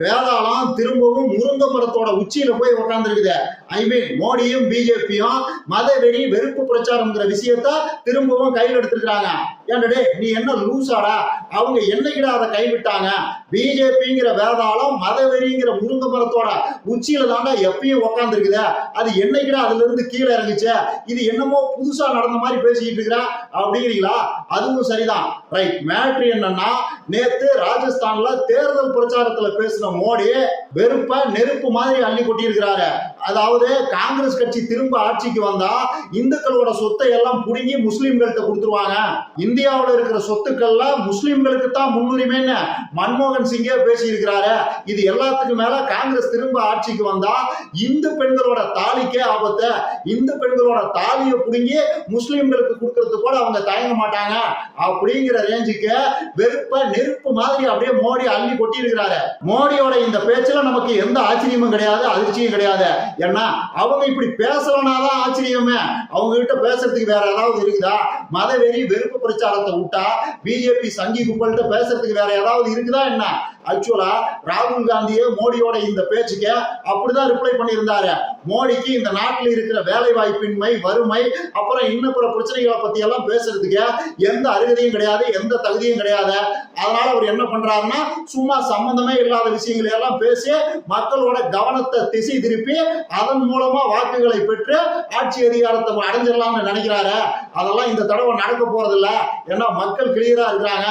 வேதாளம் திரும்பவும் முருங்க மரத்தோட உச்சியில போய் உட்கார்ந்துருக்குது ஐ மீன் மோடியும் பிஜேபியும் மத வெறி வெறுப்பு பிரச்சாரம்ங்கிற விஷயத்த திரும்பவும் கையில் எடுத்துருக்காங்க ஏண்டடே நீ என்ன லூசாடா? அவங்க என்னைக்கிட அதை கைவிட்டாங்க? பிஜேபிங்கிற வேதாளம் மதவெறிங்கிற முருங்க மரத்தோட உச்சியில தாண்டா எப்பயும் உக்காந்துருக்குது. அது என்னைக்கிட அதுல இருந்து கீழே இறங்குச்சு? இது என்னமோ புதுசா நடந்த மாதிரி பேசிக்கிட்டு இருக்கிறா? அப்படிங்கிறீங்களா? அதுவும் சரிதான். ரைட் மேட்ரு என்னன்னா நேத்து ராஜஸ்தான்ல தேர்தல் பிரச்சாரத்துல பேசின மோடி வெறுப்ப நெருப்பு மாதிரி அள்ளி கொட்டியிருக்கிறாரு. அதாவது காங்கிரஸ் கட்சி திரும்ப ஆட்சிக்கு வந்தா இந்துக்களோட சொத்தை எல்லாம் புடுங்கி முஸ்லீம்கள்ட்ட கொடுத்துருவாங்க. இந்தியாவில் இருக்கிற சொத்துக்கள்ல முஸ்லீம்களுக்கு தான் முன்னுரிமைன்னு மன்மோகன் சிங்கே பேசியிருக்கிறாரு. இது எல்லாத்துக்கும் மேல காங்கிரஸ் திரும்ப ஆட்சிக்கு வந்தா இந்து பெண்களோட தாலிக்கே ஆபத்து. இந்து பெண்களோட தாலியை புடுங்கி முஸ்லீம்களுக்கு கொடுக்கறது கூட அவங்க தயங்க மாட்டாங்க. அப்படிங்கிற ரேஞ்சுக்கு வெறுப்ப நெருப்பு மாதிரி அப்படியே மோடி அள்ளி கொட்டி இருக்கிறாரு மோடியோட இந்த பேச்சுல நமக்கு எந்த ஆச்சரியமும் கிடையாது அதிர்ச்சியும் கிடையாது. ஏன்னா அவங்க இப்படி பேசலனாதான் ஆச்சரியமே. அவங்க கிட்ட பேசுறதுக்கு வேற ஏதாவது இருக்குதா? மதவெறி வெறுப்பு பிரச்சாரத்தை விட்டா பிஜேபி சங்கி கும்பல்கிட்ட பேசுறதுக்கு வேற ஏதாவது இருக்குதா என்ன? ஆக்சுவலா ராகுல் காந்தியே மோடியோட இந்த பேச்சுக்கு அப்படிதான் ரிப்ளை பண்ணியிருந்தாரு. மோடிக்கு இந்த நாட்டில் இருக்கிற வேலை வாய்ப்பின்மை வறுமை அப்புறம் இன்னும் பிற பிரச்சனைகளை பத்தி எல்லாம் பேசுறதுக்கு எந்த அருகதையும் கிடையாது எந்த தகுதியும் கிடையாது. அதனால அவர் என்ன பண்றாருன்னா சும்மா சம்பந்தமே இல்லாத விஷயங்களை எல்லாம் பேசி மக்களோட கவனத்தை திசை திருப்பி அதன் மூலமா வாக்குகளை பெற்று ஆட்சி அதிகாரத்தை அடைஞ்சிடலாம்னு நினைக்கிறாரு. அதெல்லாம் இந்த தடவை நடக்க போறதில்ல. ஏன்னா மக்கள் கிளியரா இருக்கிறாங்க.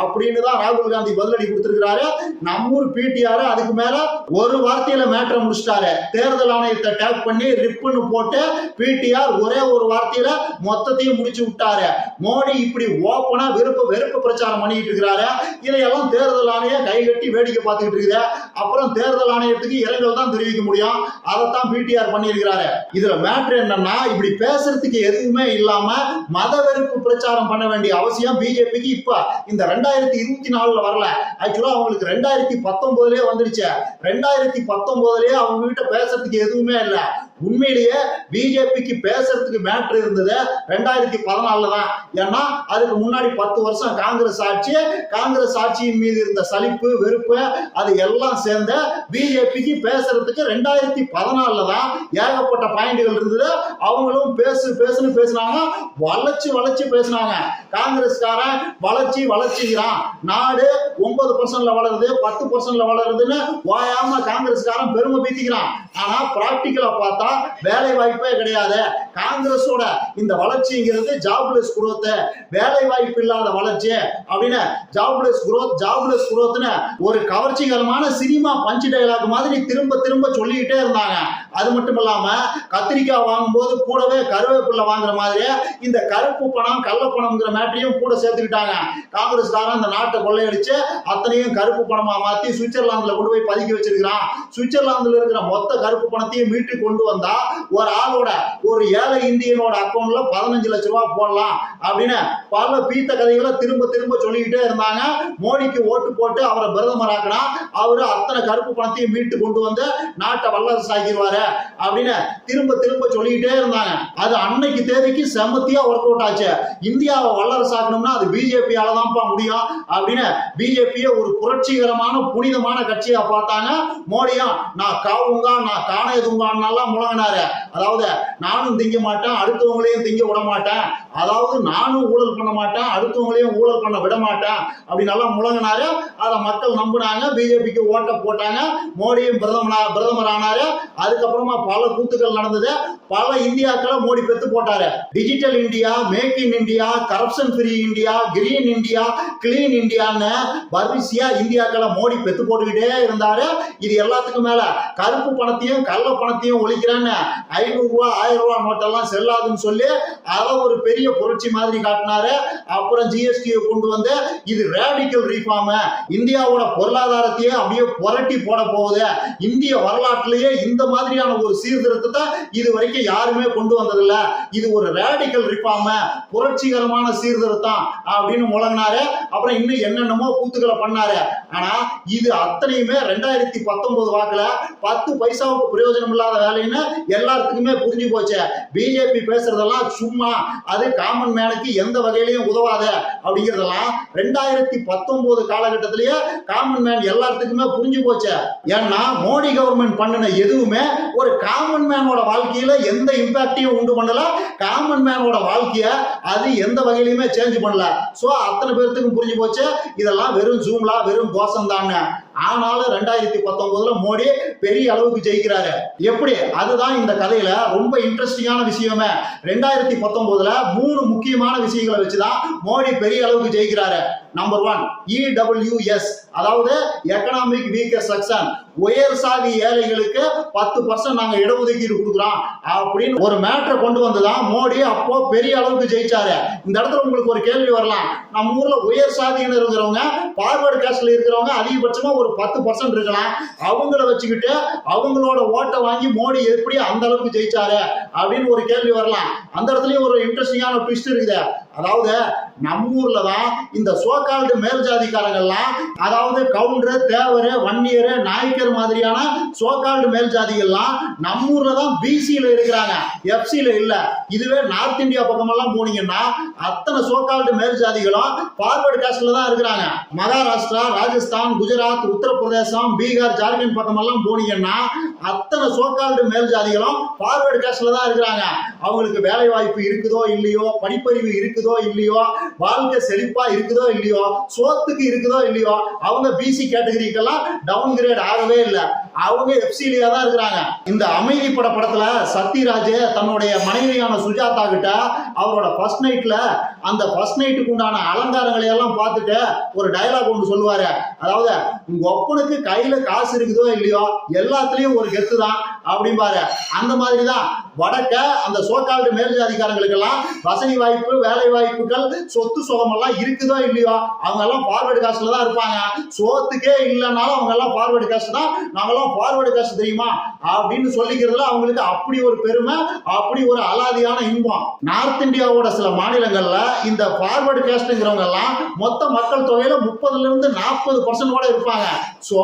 அப்படின்னு தான் ராகுல் காந்தி பதிலடி கொடுத்திருக்கிறாரு. நம்மூர் பிடிஆர் அதுக்கு மேல ஒரு வார்த்தையில மேட்டரை முடிச்சிட்டாரு. தேர்தல் ஆணையத்தை டேப் பண்ணி ரிப்புன்னு போட்டு பிடிஆர் ஒரே ஒரு வார்த்தையில மொத்தத்தையும் முடிச்சு விட்டாரு. மோடி இப்படி ஓப்பனா வெறுப்பு வெறுப்பு பிரச்சாரம் பண்ணிட்டு இருக்கிறாரு. இதையெல்லாம் தேர்தல் ஆணையம் கை கட்டி வேடிக்கை பார்த்துக்கிட்டு இருக்குது. அப்புறம் தேர்தல் ஆணையத்துக்கு இரங்கல் தான் தெரிவிக்க முடியும். அதைத்தான் பிடிஆர் பண்ணியிருக்கிறாரு. இதுல மேட்ரு என்னன்னா இப்படி பேசுறதுக்கு எதுவுமே இல்லாம மத வெறுப்பு பிரச்சாரம் பண்ண வேண்டிய அவசியம் பிஜேபிக்கு இப்ப. இந்த ரெண்டு ரெண்டாயிரத்தி இருபத்தி நாலுல வரல. ஆக்சுவலா அவங்களுக்கு ரெண்டாயிரத்தி பத்தொன்பதுலயே வந்துருச்சு ரெண்டாயிரத்தி பத்தொன்பதுலயே அவங்க கிட்ட பேசுறதுக்கு எதுவுமே இல்லை. உண்மையிலேயே பிஜேபிக்கு பேசுறதுக்கு மேட்ரு இருந்தது ரெண்டாயிரத்தி பதினாலுல தான். ஏன்னா அதுக்கு முன்னாடி பத்து வருஷம் காங்கிரஸ் ஆட்சி காங்கிரஸ் ஆட்சியின் மீது இருந்த சலிப்பு வெறுப்பு அது எல்லாம் சேர்ந்து பிஜேபிக்கு பேசுறதுக்கு ரெண்டாயிரத்தி பதினாலுல தான் ஏகப்பட்ட பாயிண்ட்கள் இருந்தது. அவங்களும் பேசு பேசுன்னு பேசுனாங்க. வளர்ச்சி வளர்ச்சி பேசுனாங்க. காங்கிரஸ்காரன் வளர்ச்சி வளர்ச்சிங்கிறான். நாடு ஒன்பது பர்சன்ட்ல வளருது பத்து பர்சன்ட்ல வளருதுன்னு வாயாம காங்கிரஸ்காரன் பெருமை பீத்திக்கிறான். ஆனா பிராக்டிக்கலா பார்த்தா வேலை வாய்ப்பே கிடையாது. காங்கிரஸோட இந்த வளர்ச்சிங்கிறது ஜாப்லெஸ் குரோத் வேலை வாய்ப்பு இல்லாத வளர்ச்சி அப்படின்னு ஜாப்லெஸ் குரோத் ஜாப்லெஸ் குரோத்னு ஒரு கவர்ச்சிகரமான சினிமா பஞ்சு டைலாக் மாதிரி திரும்ப திரும்ப சொல்லிக்கிட்டே இருந்தாங்க. அது மட்டும் இல்லாம கத்திரிக்காய் வாங்கும்போது கூடவே கருவேப்பிலை வாங்குற மாதிரி இந்த கருப்பு பணம் கள்ள பணம்ங்கிற மேட்டரையும் கூட சேர்த்துக்கிட்டாங்க. காங்கிரஸ்காரன் இந்த நாட்டை கொள்ளையடிச்சு அத்தனையும் கருப்பு பணமா மாத்தி சுவிட்சர்லாந்துல கொண்டு போய் பதுக்கி வச்சிருக்கிறான். சுவிட்சர்லாந்துல இருக்கிற மொத்த கருப்பு பணத்தையும் மீட்டு கொண்டு வந்தா ஒரு ஆளோட ஒரு ஏழை இந்தியனோட அக்கௌண்ட்ல பதினஞ்சு லட்ச ரூபாய் போடலாம் அப்படின்னு பல பீத்த கதைகளை திரும்ப திரும்ப சொல்லிக்கிட்டே இருந்தாங்க. மோடிக்கு ஓட்டு போட்டு அவரை பிரதமர் ஆக்கினா அவரு அத்தனை கருப்பு பணத்தையும் மீட்டு கொண்டு வந்து நாட்டை வல்லரசு ஆக்கிடுவாரு அப்படின்னு திரும்ப திரும்ப சொல்லிக்கிட்டே இருந்தாங்க. அது அன்னைக்கு தேதிக்கு செம்மத்தியா ஒர்க் அவுட் ஆச்சு. இந்தியாவை வல்லரசு ஆக்கணும்னா அது பிஜேபியால தான்ப்பா முடியும் அப்படின்னு பிஜேபியை ஒரு புரட்சிகரமான புனிதமான கட்சியா பார்த்தாங்க. மோடியும் நான் காவுங்க நான் காணேதுங்கான்னெல்லாம் முழங்கினாரு அதாவது நானும் திங்க மாட்டேன் அடுத்தவங்களையும் திங்க விட மாட்டேன் அதாவது நானும் ஊழல் பண்ண மாட்டேன் அடுத்தவங்களையும் ஊழல் பண்ண விட மாட்டேன் அப்படின்னு எல்லாம் முழங்கினாரு. அதை மக்கள் நம்பினாங்க பிஜேபிக்கு ஓட்டை போட்டாங்க மோடியும் பிரதமரா பிரதமர் ஆனாரு. அதுக்கப்புறமா பல கூத்துக்கள் நடந்தது. பல இந்தியாக்களை மோடி பெத்து போட்டாரு. Digital India make in India corruption free India green India clean இந்தியான்னு வரிசையா இந்தியாக்களை மோடி பெத்து போட்டுக்கிட்டே இருந்தாரு. இது எல்லாத்துக்கும் மேல கருப்பு பணத்தையும் கள்ள பணத்தையும் ஒழிக்கிறேன்னு ஐநூறு ரூபா ஆயிரம் ரூபா நோட்டெல்லாம் செல்லாதுன்னு சொல்லி அதை ஒரு பெரிய புரட்சி மாதிரி காட்டினாரு. அப்புறம் ஜிஎஸ்டியை கொண்டு வந்து இது ரேடிக்கல் ரீஃபார்ம் இந்தியாவோட பொருளாதாரத்தையே அப்படியே புரட்டி போட போகுது. இந்திய வரலாற்றிலேயே இந்த மாதிரியான ஒரு சீர்திருத்தத்தை இது வரைக்கும் யாருமே கொண்டு வந்ததில்ல. இது ஒரு ரேடிக்கல் ரிஃபார்ம் புரட்சிகரமான சீர்திருத்தம் அப்படின்னு முழங்கினாரு. அப்புறம் இன்னும் என்னென்னமோ கூத்துக்களை பண்ணாரு. ஆனா இது அத்தனையுமே ரெண்டாயிரத்தி பத்தொன்பது வாக்குல பத்து பைசாவுக்கு பிரயோஜனம் இல்லாத வேலைன்னு எல்லாத்துக்குமே புரிஞ்சு போச்சு. பிஜேபி பேசுறதெல்லாம் சும்மா. அது காமன் மேனுக்கு எந்த வகையிலையும் உதவாத அப்படிங்கிறதெல்லாம் ரெண்டாயிரத்தி பத்தொன்பது காலகட்டத்திலேயே காமன் மேன் எல்லாத்துக்குமே புரிஞ்சு போச்சு. ஏன்னா மோடி கவர்மெண்ட் பண்ணின எதுவுமே ஒரு காமன் மேனோட வாழ்க்கையில எந்த இம்பாக்டையும் உண்டு பண்ணல. காமன் மேனோட வாழ்க்கைய அது எந்த வகையிலுமே சேஞ்ச் பண்ணல. ஸோ அத்தனை பேர்த்துக்கும் புரிஞ்சு போச்சு. இதெல்லாம் வெறும் ஜூம்லா வெறும் கோஷம் தாங்க ஆனாலும் ரெண்டாயிரத்தி பத்தொன்பதுல மோடி பெரிய அளவுக்கு ஜெயிக்கிறாரு. எப்படி? அதுதான் இந்த கதையில ரொம்ப இன்ட்ரெஸ்டிங்கான விஷயமே. ரெண்டாயிரத்தி பத்தொன்பதுல மூணு முக்கியமான விஷயங்களை வச்சுதான் மோடி பெரிய அளவுக்கு ஜெயிக்கிறாரு. நம்பர் ஒன் இடபிள்யூஎஸ் அதாவது எக்கனாமிக் வீக்கர் செக்ஷன் உயர் சாதி ஏழைகளுக்கு பத்து பர்சன்ட் நாங்க இடஒதுக்கீடு கொடுக்குறோம். அப்படின்னு ஒரு மேட்டரை கொண்டு வந்துதான் மோடி அப்போ பெரிய அளவுக்கு ஜெயிச்சாரு. இந்த இடத்துல உங்களுக்கு ஒரு கேள்வி வரலாம். நம்ம ஊர்ல உயர் சாதியினர் இருக்கிறவங்க பார்வர்டு காஸ்ட்ல இருக்கிறவங்க அதிகபட்சமா ஒரு பத்து பர்சன்ட் இருக்கலாம். அவங்கள வச்சுக்கிட்டு அவங்களோட ஓட்டை வாங்கி மோடி எப்படி அந்த அளவுக்கு ஜெயிச்சாரு? அப்படின்னு ஒரு கேள்வி வரலாம். அந்த இடத்துலயும் ஒரு இன்ட்ரெஸ்டிங்கான ட்விஸ்ட் இருக்குது. அதாவது நம்ம ஊர்ல தான் இந்த சோகால்டு மேல் ஜாதிக்காரங்கள்லாம் அதாவது கவுண்டரு தேவரு வன்னியர் நாய்க்கர் மாதிரியான சோகால்டு மேல் ஜாதிகள்லாம் நம்ம ஊர்ல தான் பிசியில இருக்கிறாங்க. எஃப்சியில இல்ல. இதுவே நார்த் இந்தியா பக்கமெல்லாம் போனீங்கன்னா அத்தனை சோகால்டு மேல் ஜாதிகளும் பார்வர்டு காஸ்ட்ல தான் இருக்கிறாங்க. மகாராஷ்டிரா ராஜஸ்தான் குஜராத் உத்தரப்பிரதேசம் பீகார் ஜார்க்கண்ட் பக்கமெல்லாம் போனீங்கன்னா அத்தனை சோகால்டு மேல் ஜாதிகளும் பார்வர்டு காஸ்ட்ல தான் இருக்கிறாங்க. அவங்களுக்கு வேலை வாய்ப்பு இருக்குதோ இல்லையோ படிப்பறிவு இருக்குதோ இல்லையோ வாழ்க்கை செழிப்பா இருக்குதோ இல்லையோ சோத்துக்கு இருக்குதோ இல்லையோ அவங்க பிசி கேட்டகரிக்கெல்லாம் டவுன் கிரேட் ஆகவே இல்லை. அவங்க எஃப்சிலியா தான் இருக்கிறாங்க. இந்த அமைதி பட படத்துல சத்யராஜ் தன்னுடைய மனைவியான சுஜாதா கிட்ட அவரோட ஃபர்ஸ்ட் நைட்ல அந்த ஃபர்ஸ்ட் நைட்டுக்கு உண்டான அலங்காரங்களை எல்லாம் பார்த்துட்டு ஒரு டைலாக் ஒன்று சொல்லுவாரு. அதாவது உங்க ஒப்பனுக்கு கையில காசு இருக்குதோ இல்லையோ எல்லாத்துலயும் ஒரு கெத்து தான் அப்படிம்பாரு. அந்த மாதிரி தான் வடக்க அந்த சோக்கால்டு மேல்ஜாதிக்காரங்களுக்கெல்லாம் வசதி வாய்ப்பு வேலை வாய்ப்புகள் சொத்து சுகமெல்லாம் இருக்குதோ இல்லையோ அவங்க எல்லாம் ஃபார்வர்டு காஸ்ட்ல தான் இருப்பாங்க. சோத்துக்கே இல்லைனாலும் அவங்க எல்லாம் ஃபார்வர்டு காஸ்ட் தான். நாங்களாம் ஃபார்வர்டு காஸ்ட் தெரியுமா? அப்படின்னு சொல்லிக்கிறதுல அவங்களுக்கு அப்படி ஒரு பெருமை அப்படி ஒரு அலாதியான இன்பம். நார்த் இந்தியாவோட சில மாநிலங்கள்ல இந்த ஃபார்வர்டு கேஸ்ட்ங்கிறவங்க எல்லாம் மொத்த மக்கள் தொகையில முப்பதுல இருந்து நாற்பது பர்சன்ட் கூட இருப்பாங்க. சோ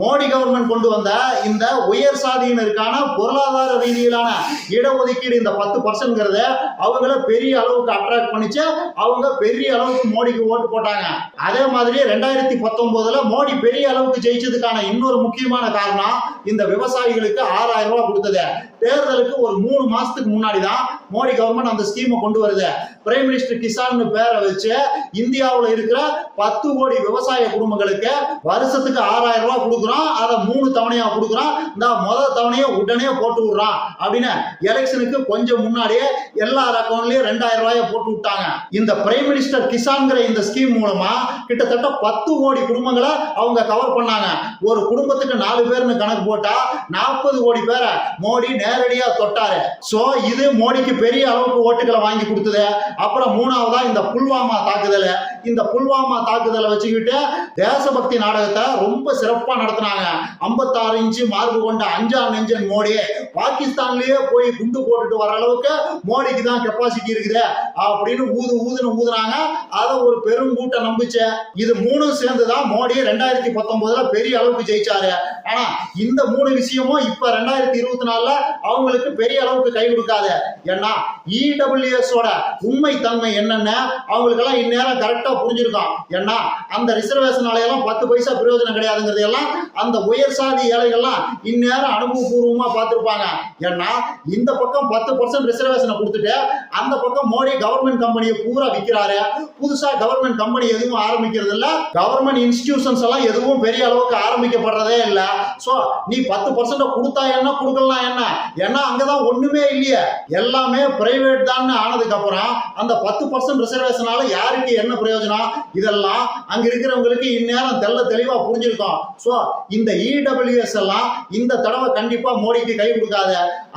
மோடி கவர்மெண்ட் கொண்டு வந்த இந்த உயர் சாதியினருக்கான பொருளாதார ரீதியிலான இடஒதுக்கீடு இந்த பத்து பர்சன்ட்ங்கிறத அவங்கள பெரிய அளவுக்கு அட்ராக்ட் பண்ணிச்சு. அவங்க பெரிய அளவுக்கு மோடிக்கு ஓட்டு போட்டாங்க. அதே மாதிரி ரெண்டாயிரத்தி பத்தொன்பதுல மோடி பெரிய அளவுக்கு ஜெயிச்சதுக்கான இன்னொரு முக்கியமான காரணம் இந்த விவசாயிகளுக்கு ஆறாயிரம் ரூபாய் கொடுத்தது. தேர்தலுக்கு ஒரு மூணு மாசத்துக்கு முன்னாடி தான் மோடி கவர்மெண்ட் அந்த ஸ்கீமை கொண்டு வருது. பிரைம் மினிஸ்டர் கிசான் பேரை வச்சு இந்தியாவில் இருக்கிற பத்து கோடி விவசாய குடும்பங்களுக்கு வருஷத்துக்கு ஆறாயிரம் ரூபாய் கொடுக்குறோம் அதை மூணு தவணையா கொடுக்குறோம் இந்த முதல் தவணையை உடனே போட்டு விடுறான் அப்படின்னு எலெக்ஷனுக்கு கொஞ்சம் முன்னாடியே எல்லார் அக்கௌண்ட்லயும் ரெண்டாயிரம் ரூபாய போட்டு விட்டாங்க. இந்த பிரைம் மினிஸ்டர் கிசான்கிற இந்த ஸ்கீம் மூலமா கிட்டத்தட்ட பத்து கோடி குடும்பங்களை அவங்க கவர் பண்ணாங்க. ஒரு குடும்பத்துக்கு நாலு பேர்னு கணக்கு போட்டா நாற்பது கோடி பேரை மோடி நேரடியா தொட்டாரு. சோ இது மோடிக்கு பெரிய அளவுக்கு ஓட்டுகளை வாங்கி கொடுத்தது. அப்புறம் மூணாவதா இந்த புல்வாமா தாக்குதல். இந்த புல்வாமா தாக்குதலை வச்சுக்கிட்டு தேசபக்தி நாடகத்தை ரொம்ப சிறப்பா நடத்தினாங்க. ஐம்பத்தாறு இன்ச்சு மார்பு கொண்ட அஞ்சாறு நெஞ்சன் மோடி. பாகிஸ்தான்லயே போய் குண்டு போட்டுட்டு வர அளவுக்கு மோடிக்கு தான் கெப்பாசிட்டி இருக்குது. அப்படின்னு ஊது ஊதுன்னு ஊதுனாங்க. அதை ஒரு பெரும் கூட்டம் நம்பிச்சு. இது மூணும் சேர்ந்து தான் மோடி ரெண்டாயிரத்தி பத்தொன்பதுல பெரிய அளவுக்கு ஜெயிச்சாரு. ஆனா இந்த மூணு விஷயமும் இப்ப ரெண்டாயிரத்தி இருபத்தி நாலுல அவங்களுக்கு பெரிய அளவுக்கு கை கொடுக்காது. ஏன்னா இடபிள்யூஎஸோட உண்மை தன்மை என்னன்னு அவங்களுக்கெல்லாம் இந்நேரம் கரெக்டா புரிஞ்சிருக்கும். ஏன்னா அந்த ரிசர்வேஷன் எல்லாம் பத்து பைசா பிரயோஜனம் கிடையாதுங்கிறது எல்லாம் அந்த உயர் சாதி ஏழைகள்லாம் இந்நேரம் அனுபவபூர்வமா பார்த்துருப்பாங்க. ஏன்னா இந்த பக்கம் பத்து பர்சன்ட் ரிசர்வேஷனை கொடுத்துட்டு அந்த பக்கம் மோடி கவர்மெண்ட் கம்பெனியை பூரா விற்கிறாரு புதுசா கவர்மெண்ட் கம்பெனி எதுவும் ஆரம்பிக்கிறது இல்ல கவர்மெண்ட் இன்ஸ்டிடியூஷன்ஸ் எல்லாம் எதுவும் பெரிய அளவுக்கு ஆரம்பிக்கப்படுறதே இல்ல. சோ நீ பத்து பர்சன்ட் கொடுத்தா என்ன கொடுக்கலாம் என்ன? ஏன்னா அங்கதான் ஒண்ணுமே இல்லையே. எல்லாமே பிரைவேட் தான் ஆனதுக்கு அப்புறம் அந்த பத்து பர்சன்ட் ரிசர்வேஷனால யாருக்கு என்ன பிரயோஜனம்? இதெல்லாம் அங்க இருக்கிறவங்களுக்கு இந்நேரம் தெள்ள தெளிவா புரிஞ்சிருக்கும். சோ இந்த இடபிள்யூஎஸ் எல்லாம் இந்த தடவை கண்டிப்பா மோடிக்கு கை கொடுக்காத.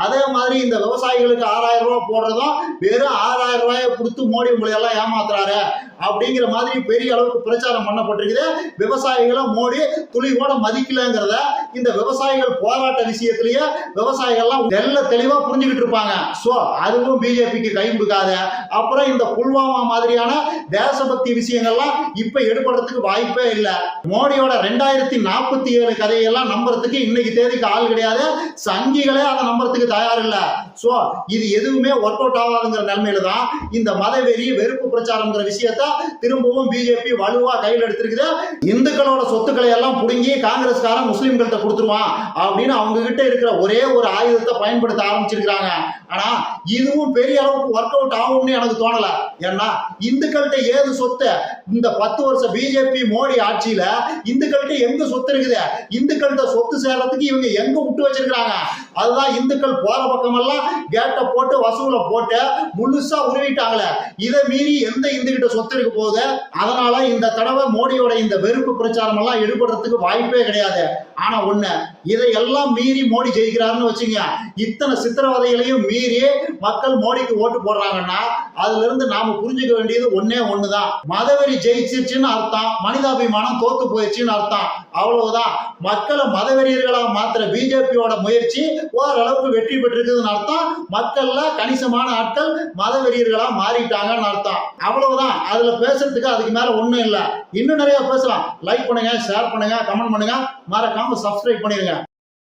அதே மாதிரி இந்த விவசாயிகளுக்கு ஆறாயிரம் ரூபாய் போடுறதும் வெறும் ஆறாயிரம் ரூபாயை கொடுத்து மோடி உங்களை எல்லாம் ஏமாத்துறாரு. அப்படிங்கிற மாதிரி பெரிய அளவுக்கு பிரச்சாரம் பண்ணப்பட்டிருக்குது. விவசாயிகளை மோடி துளி கூட மதிக்கலங்கிறத இந்த விவசாயிகள் போராட்ட விஷயத்திலேயே விவசாயிகள்லாம் நல்ல தெளிவா புரிஞ்சுக்கிட்டு இருப்பாங்க. ஸோ அதுவும் பிஜேபிக்கு கை கொடுக்காத அப்புறம் இந்த புல்வாமா மாதிரியான தேசபக்தி விஷயங்கள்லாம் இப்ப எடுபடுறதுக்கு வாய்ப்பே இல்லை. மோடியோட ரெண்டாயிரத்தி நாற்பத்தி ஏழு கதையெல்லாம் நம்புறதுக்கு இன்னைக்கு தேதிக்கு ஆள் கிடையாது. சங்கிகளே அதை நம்புறதுக்கு தயார் இல்லை. ஸோ இது எதுவுமே ஒர்க் அவுட் ஆகாதுங்கிற நிலைமையில தான் இந்த மதவெறி வெறுப்பு பிரச்சாரம்ங்கிற விஷயத்த திரும்பவும் பிஜேபி வலுவா கையில் எடுத்திருக்குது. இந்துக்களோட சொத்துக்களை எல்லாம் புடுங்கி காங்கிரஸ்காரன் முஸ்லிம்கள்ட்ட கொடுத்துருவான் அப்படின்னு அவங்க கிட்ட இருக்கிற ஒரே ஒரு ஆயுதத்தை பயன்படுத்த ஆரம்பிச்சிருக்காங்க ஆனா இதுவும் பெரிய அளவுக்கு ஒர்க் அவுட் ஆகும்னு எனக்கு தோணல. ஏன்னா இந்துக்கள்கிட்ட ஏது சொத்து? இந்த பத்து வருஷம் பிஜேபி மோடி ஆட்சியில இந்துக்கள்கிட்ட எங்க சொத்து இருக்குது? இந்துக்கள்கிட்ட சொத்து சேர்றதுக்கு இவங்க எங்க விட்டு வச்சிருக்காங்க அதுதான் இந்துக்கள் போற பக்கமெல்லாம் கேட்டை போட்டு வசூலை போட்டு முழுசா உருவிட்டாங்களே. இதை மீறி எந்த இந்துக்கிட்ட சொத்து தேர்தலுக்கு போகுது. அதனால இந்த தடவை மோடியோட இந்த வெறுப்பு பிரச்சாரம் எல்லாம் ஈடுபடுறதுக்கு வாய்ப்பே கிடையாது. ஆனா ஒண்ணு இதையெல்லாம் மீறி மோடி ஜெயிக்கிறாருன்னு வச்சுங்க இத்தனை சித்திரவதைகளையும் மீறி மக்கள் மோடிக்கு ஓட்டு போடுறாங்கன்னா அதுல இருந்து நாம புரிஞ்சுக்க வேண்டியது ஒன்னே ஒண்ணுதான். மதவெறி ஜெயிச்சிருச்சுன்னு அர்த்தம் மனிதாபிமானம் தோத்து போயிடுச்சுன்னு அர்த்தம். அவ்வளவுதான். மக்களை மதவெறியர்களாக மாத்திர பிஜேபியோட முயற்சி ஓரளவுக்கு வெற்றி பெற்றிருக்குதுன்னு அர்த்தம். மக்கள்ல கணிசமான ஆட்கள் மதவெறியர்களா மாறிட்டாங்கன்னு அர்த்தம். அவ்வளவுதான். அதுல பேசுறதுக்கு அதுக்கு மேல ஒண்ணும் இல்லை. இன்னும் நிறைய பேசலாம். லைக் பண்ணுங்க ஷேர் பண்ணுங்க கமெண்ட் பண்ணுங்க. மறக்காம சப்ஸ்கிரைப் பண்ணிருங்க.